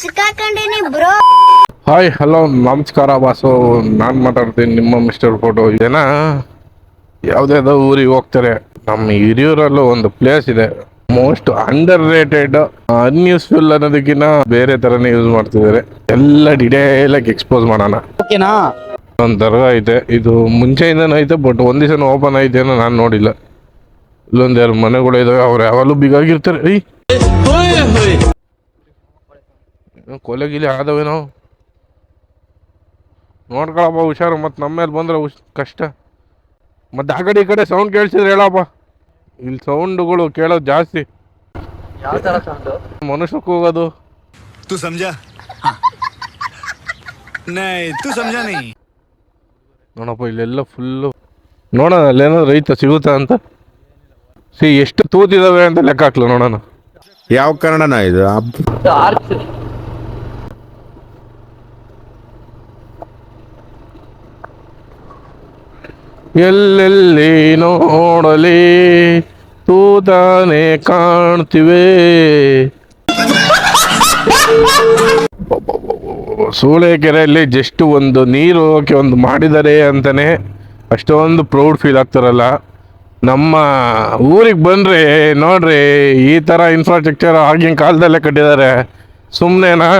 ಸಿಕ್ಕಾಕೊಂಡಿನಿ bro. Hi hello ನಮಸ್ಕಾರ boss ನಾನು ಮಾತಾಡ್ತೀನಿ ನಿಮ್ಮ ಮಿಸ್ಟರ್ ಫೋಟೋ ಜನ ಯಾವುದ್ಯಾವುದೋ ಊರಿಗೆ ಹೋಗ್ತಾರೆ. ನಮ್ಮ ಹಿರಿಯೂರಲ್ಲೂ ಒಂದು ಪ್ಲೇಸ್ ಇದೆ. ಮೋಸ್ಟ್ ಅಂಡರ್ ರೇಟೆಡ್ ಅನ್ಯೂಸ್ಫುಲ್ ಅನ್ನೋದಕ್ಕಿಂತ ಬೇರೆ ಥರನೇ ಯೂಸ್ ಮಾಡ್ತಿದ್ದಾರೆ. ಎಲ್ಲ ಡಿಟೇಲ್ ಆಗಿ ಎಕ್ಸ್ಪೋಸ್ ಮಾಡೋಣ. ಓಕೆನಾ? ಒಂದು ದರ್ಗಾ ಐತೆ. ಇದು ಮುಂಚೆಯಿಂದನೂ ಐತೆ ಬಟ್ ಒಂದು ದಿವಸ ಓಪನ್ ಐತೆ ಅನ್ನೋ ನಾನು ನೋಡಿಲ್ಲ. ಇಲ್ಲೊಂದು ಎರಡು ಮನೆಗಳು ಇದಾವೆ. ಅವ್ರು ಯಾವಾಗಲೂ ಬಿಗಾಗಿರ್ತಾರೆ ಐ ಕೊಲೆ ಗಿಲೆ ಆದವೇನೋ? ನೋಡ್ಕೊಳಪ್ಪ ಹುಷಾರು. ಮತ್ತು ನಮ್ಮ ಮೇಲೆ ಬಂದ್ರೆ ಹುಷ್ ಕಷ್ಟ. ಮತ್ತು ಆ ಕಡೆ ಈ ಕಡೆ ಸೌಂಡ್ ಕೇಳಿಸಿದ್ರೆ ಹೇಳಪ್ಪ. ಇಲ್ಲಿ ಸೌಂಡ್ಗಳು ಕೇಳೋದು ಜಾಸ್ತಿ. ಮನುಷ್ಯ ಕೂಗೋದು ತು ಸಂಜಾ ತು ಸಂಜಾ ನೋಡಪ್ಪ ಇಲ್ಲೆಲ್ಲ ಫುಲ್ಲು ನೋಡೋಣ ಅಲ್ಲೇನಾದ್ರು ರೈತ ಸಿಗುತ್ತಾ ಅಂತ. ಸಿ ಎಷ್ಟು ತೂತಿದಾವೆ ಅಂತ ಲೆಕ್ಕ ಹಾಕ್ಲು ನೋಡೋಣ. ಯಾವ ಕಾರಣನ ಇದು? ಎಲ್ಲೆಲ್ಲಿ ನೋಡಲಿ? ತೂತಾನೆ ಕಾಣ್ತಿವೆ. ಸೂಳೆಕೆರೆಯಲ್ಲಿ ಜಸ್ಟ್ ಒಂದು ನೀರು ಹೋಗಿ ಒಂದು ಮಾಡಿದ್ದಾರೆ ಅಂತಾನೆ ಅಷ್ಟೊಂದು ಪ್ರೌಡ್ ಫೀಲ್ ಆಗ್ತಾರಲ್ಲ. ನಮ್ಮ ಊರಿಗೆ ಬಂದ್ರೆ, ನೋಡ್ರಿ, ಈ ಥರ ಇನ್ಫ್ರಾಸ್ಟ್ರಕ್ಚರ್ ಆಗಿನ ಕಾಲದಲ್ಲೇ ಕಟ್ಟಿದ್ದಾರೆ. ಸುಮ್ಮನೆನಾ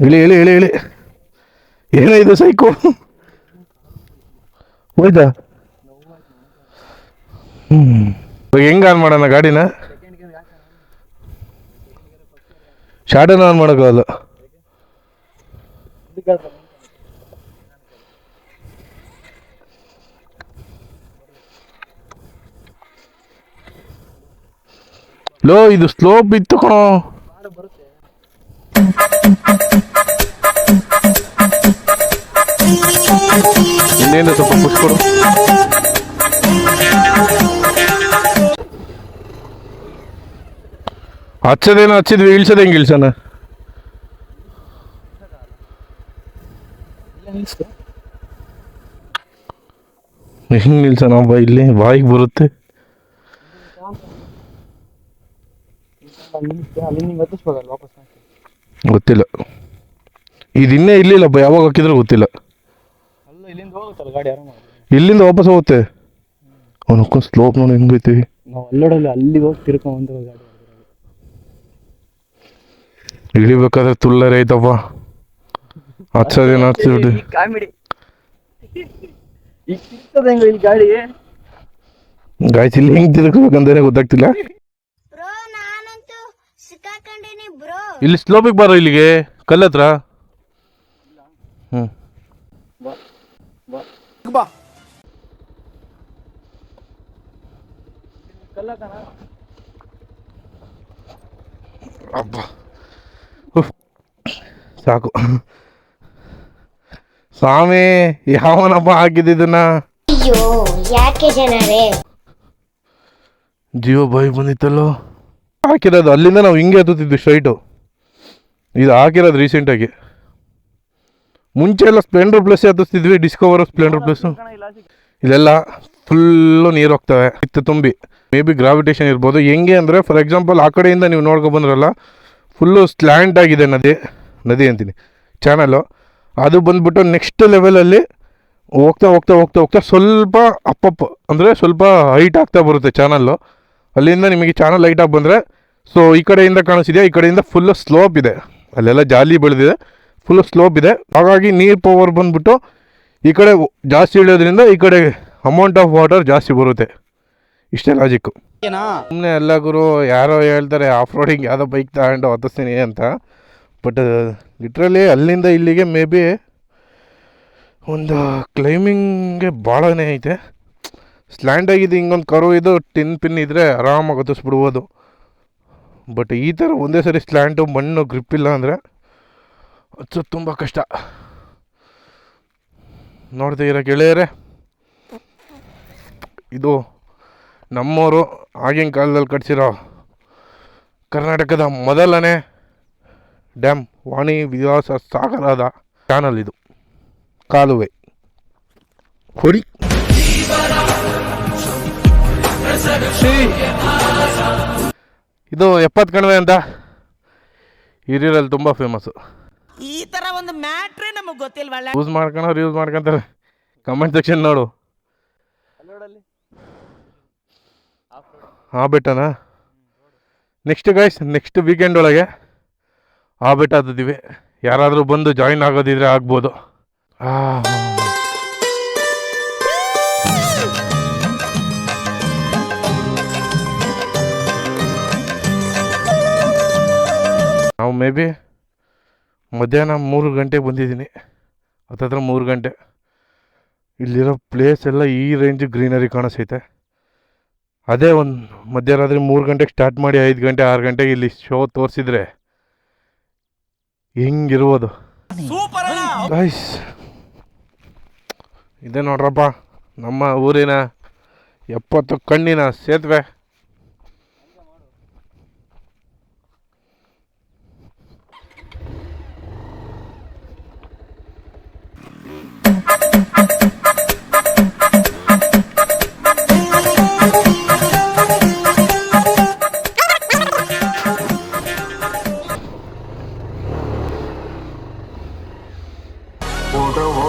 ಇಳಿ ಇಳಿ ಇಳಿ ಇಳಿ ಇದು ಸೈಕು? ಹೋಯ್ತಾ? ಹೆಂಗ್ ಆನ್ ಮಾಡೋಣ ಗಾಡಿನ? ಶಾಡನ್ ಆನ್ ಮಾಡೋಕ್ಕಾಗಲ್ಲ ಲೋ, ಇದು ಸ್ಲೋಪ್ ಇತ್ತು ಕಣೋ. ಇನ್ನೇನು ಸ್ವಲ್ಪ ಪುಷ್ ಕೊಡು. ಹಚ್ಚದೇನು ಹಚ್ಚಿದ್ವಿ ಇಳ್ಸೋದು ಹೆಂಗೆ ಇಳಿಸೋಣ. ಹೆಂಗೆ ನಿಲ್ಸೋಣ ಬಾ ಇಲ್ಲಿ, ಬಾಯಿಗೆ ಬರುತ್ತೆ. ಅಲ್ಲಿ ನಿಂಗೆ ಹತ್ತಿಸ್ಬೋದಲ್ಲ ವಾಪಸ್ ಗೊತ್ತಿಲ್ಲ. ಇದು ಇನ್ನೇ ಇಲ್ಲಿಲ್ಲ ಯಾವಾಗ ಹಾಕಿದ್ರು ಗೊತ್ತಿಲ್ಲ. ಅಲ್ಲ ಇಲ್ಲಿಂದ ಹೋಗುತ್ತಲ್ಲ ಗಾಡಿ ಇಲ್ಲಿಂದ ವಾಪಸ್ ಹೋಗುತ್ತೆ. ಅವನಕ್ಕೊಂದು ಸ್ಲೋಪ್ ನೋಡಿ ಹೆಂಗೈತಿ ನಾವು ಅಲ್ಲೋಡಲ್ಲ ಅಲ್ಲಿಗೆ ಹೋಗಿ ತಿರ್ಕೊಂಡ್ ಬಂದಿರೋ ಗಾಡಿ ಇಳಿಬೇಕಾದ್ರೆ ತುಳ್ಳರೆ ಐತಪ್ಪ. ಹಚ್ಚೋದೇನು ಹಚ್ಚಿಬಿಟ್ಟು ಕಾಮಿಡಿ. ಈಗ ತಿರ್ತದ ಹೆಂಗ ಇಲ್ಲಿ ಗಾಡಿ. ಗಾಯ್ಸ್ ಇಲ್ಲಿ ಹೆಂಗೆ ತಿರ್ಕೋಬೇಕಂತಾನೆ ಗೊತ್ತಾಗ್ತಿಲ್ಲ ಬ್ರೋ ನಾನಂತೂ ಸಿಕ್ಕಾಕೊಂಡಿನಿ ಬ್ರೋ ಇಲ್ಲಿ ಸ್ಲೋಪಿಗೆ ಬರೋ ಇಲ್ಲಿಗೆ ಕಲ್ಲತ್ರ? ಹ್ಞೂ ಅಬ್ಬ. ಉಫ್. ಸಾಕು. ಸ್ವಾಮಿ ಯಾವನಪ್ಪ ಹಾಕಿದ್ದನ್ನ ಅಯ್ಯೋ ಯಾಕೆ ಜನರೇ? ಜೀವ ಬಾಯಿ ಬಂದಿತ್ತಲ್ಲೋ? ಹಾಕಿರೋದು ಅಲ್ಲಿಂದ ನಾವು ಹಿಂಗೆ ಹತ್ತುತ್ತಿದ್ವಿ ಸ್ಟ್ರೈಟು ಇದು ಹಾಕಿರೋದು ರೀಸೆಂಟಾಗಿ ಮುಂಚೆ ಎಲ್ಲ ಸ್ಪ್ಲೆಂಡರ್ ಪ್ಲಸ್ ಹತ್ತಿಸ್ತಿದ್ವಿ ಡಿಸ್ಕವರ್ ಸ್ಪ್ಲೆಂಡರ್ ಪ್ಲಸ್ ಇಲ್ಲೆಲ್ಲ ಫುಲ್ಲು ನೀರು ಹೋಗ್ತವೆ ಇತ್ತು ತುಂಬಿ. ಮೇ ಬಿ ಗ್ರಾವಿಟೇಷನ್ ಇರ್ಬೋದು. ಹೆಂಗೆ ಅಂದರೆ ಫಾರ್ ಎಕ್ಸಾಂಪಲ್ ಆ ಕಡೆಯಿಂದ ನೀವು ನೋಡ್ಕೊ ಬಂದ್ರಲ್ಲ ಫುಲ್ಲು ಸ್ಲ್ಯಾಂಡ್ ಆಗಿದೆ ನದಿ ನದಿ ಅಂತೀನಿ ಚಾನಲ್ಲು ಅದು ಬಂದ್ಬಿಟ್ಟು ನೆಕ್ಸ್ಟ್ ಲೆವೆಲಲ್ಲಿ ಹೋಗ್ತಾ ಹೋಗ್ತಾ ಹೋಗ್ತಾ ಹೋಗ್ತಾ ಸ್ವಲ್ಪ ಅಪ್ಪಪ್ಪ ಅಂದರೆ ಸ್ವಲ್ಪ ಹೈಟ್ ಆಗ್ತಾ ಬರುತ್ತೆ ಚಾನಲ್ಲು ಅಲ್ಲಿಂದ ನಿಮಗೆ ಚಾನಲ್ ಲೈಟಾಗಿ ಬಂದರೆ ಸೊ ಈ ಕಡೆಯಿಂದ ಕಾಣಿಸಿದೆ ಈ ಕಡೆಯಿಂದ ಫುಲ್ಲು ಸ್ಲೋಪ್ ಇದೆ. ಅಲ್ಲೆಲ್ಲ ಜಾಲಿ ಬೆಳೆದಿದೆ. ಫುಲ್ ಸ್ಲೋಪ್ ಇದೆ. ಹಾಗಾಗಿ ನೀರು ಪವರ್ ಬಂದ್ಬಿಟ್ಟು ಈ ಕಡೆ ಜಾಸ್ತಿ ಇಳಿಯೋದ್ರಿಂದ ಈ ಕಡೆ ಅಮೌಂಟ್ ಆಫ್ ವಾಟರ್ ಜಾಸ್ತಿ ಬರುತ್ತೆ. ಇಷ್ಟೇ ಲಾಜಿಕ್ಕು ಸುಮ್ಮನೆ ಎಲ್ಲ ಗುರು ಯಾರೋ ಹೇಳ್ತಾರೆ ಆಫ್ ರೋಡಿಂಗ್ ಯಾವುದೋ ಬೈಕ್ ತಗೊಂಡು ಹತ್ತಿಸ್ತೀನಿ ಅಂತ. ಬಟ್ ಲಿಟ್ರಲಿ ಅಲ್ಲಿಂದ ಇಲ್ಲಿಗೆ ಮೇ ಬಿ ಒಂದು ಕ್ಲೈಮಿಂಗ್ಗೆ ಭಾಳನೇ ಐತೆ. ಸ್ಲ್ಯಾಂಡ್ ಆಗಿದೆ ಹಿಂಗೊಂದು ಕರು ಇದು ಟಿನ್ ಪಿನ್ ಇದ್ದರೆ ಆರಾಮಾಗಿ ಹತ್ತಿಸ್ಬಿಡ್ಬೋದು ಬಟ್ ಈ ಥರ ಒಂದೇ ಸರಿ ಸ್ಲ್ಯಾಂಡು, ಮಣ್ಣು, ಗ್ರಿಪ್ ಇಲ್ಲ ಅಂದರೆ ಹಚ್ಚೋದು ತುಂಬ ಕಷ್ಟ. ನೋಡ್ತಾ ಇರೋ ಗೆಳೆಯರೇ, ಇದು ನಮ್ಮವರು ಆಗಿನ ಕಾಲದಲ್ಲಿ ಕಟ್ಸಿರೋ ಕರ್ನಾಟಕದ ಮೊದಲನೇ ಡ್ಯಾಮ್, ವಾಣಿ ವಿಲಾಸ ಸಾಗರದ ಚಾನಲ್ ಇದು. ಕಾಲುವೆ. ಶ್ರೀ. ಇದು ಎಪ್ಪತ್ತು ಕಣಿವೆ ಅಂತ. ಹಿರಿಯರಲ್ಲಿ ತುಂಬ ಫೇಮಸ್ಸು ಈ ತರ ಒಂದು ಮ್ಯಾಟ್ರೇ ನಮಗೆ ಗೊತ್ತಿಲ್ವಲ್ಲ ಯೂಸ್ ಮಾಡ್ಕೊಳೋರು ಯೂಸ್ ಮಾಡ್ಕೊಂತಾರೆ. ಕಮೆಂಟ್ ಸೆಕ್ಷನ್ ನೋಡು. ಆ ಬೆಟ್ಟನಾ ನೆಕ್ಸ್ಟ್ ಗೈಸ್ ನೆಕ್ಸ್ಟ್ ವೀಕೆಂಡ್ ಒಳಗೆ ಆ ಬೆಟ್ಟ ಹತ್ತಿದ್ದೀವಿ ಯಾರಾದರೂ ಬಂದು ಜಾಯಿನ್ ಆಗೋದಿದ್ರೆ ಆಗ್ಬೋದು. ಮೇ ಬಿ ಮಧ್ಯಾಹ್ನ ಮೂರು ಗಂಟೆಗೆ ಬಂದಿದ್ದೀನಿ. ಹತ್ತತ್ರ ಮೂರು ಗಂಟೆ. ಇಲ್ಲಿರೋ ಪ್ಲೇಸ್ ಎಲ್ಲ ಈ ರೇಂಜ್ ಗ್ರೀನರಿ ಕಾಣಿಸೈತೆ ಅದೇ ಒಂದು ಮಧ್ಯರಾತ್ರಿ ಮೂರು ಗಂಟೆಗೆ ಸ್ಟಾರ್ಟ್ ಮಾಡಿ ಐದು ಗಂಟೆ ಆರು ಗಂಟೆಗೆ ಇಲ್ಲಿ ಶೋ ತೋರಿಸಿದ್ರೆ ಹೆಂಗಿರ್ಬೋದು. ಗೈಸ್ ಇದೆ ನೋಡ್ರಪ್ಪ ನಮ್ಮ ಊರಿನ ಎಪ್ಪತ್ತು ಕಣ್ಣಿನ ಸೇತುವೆ.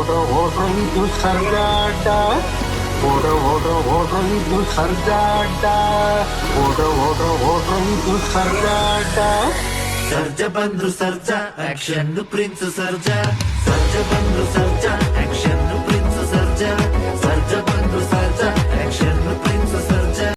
ఓటో ఓటో ఇదు సర్దాట ఓటో ఓటో ఓటో ఇదు సర్దాట ఓటో ఓటో ఓటో ఇదు సర్దాట ಸರ್ಜ ಬಂದ್ರು ಸರ್ಜ ಆಕ್ಷನ್ ಪ್ರಿನ್ಸ್ ಸರ್ಜ ಸರ್ಜ ಬಂದ್ರು ಸರ್ಜ ಆಕ್ಷನ್ ಪ್ರಿನ್ಸ್ ಸರ್ಜ ಸರ್ಜ ಬಂದ್ರು ಸರ್ಜ ಆಕ್ಷನ್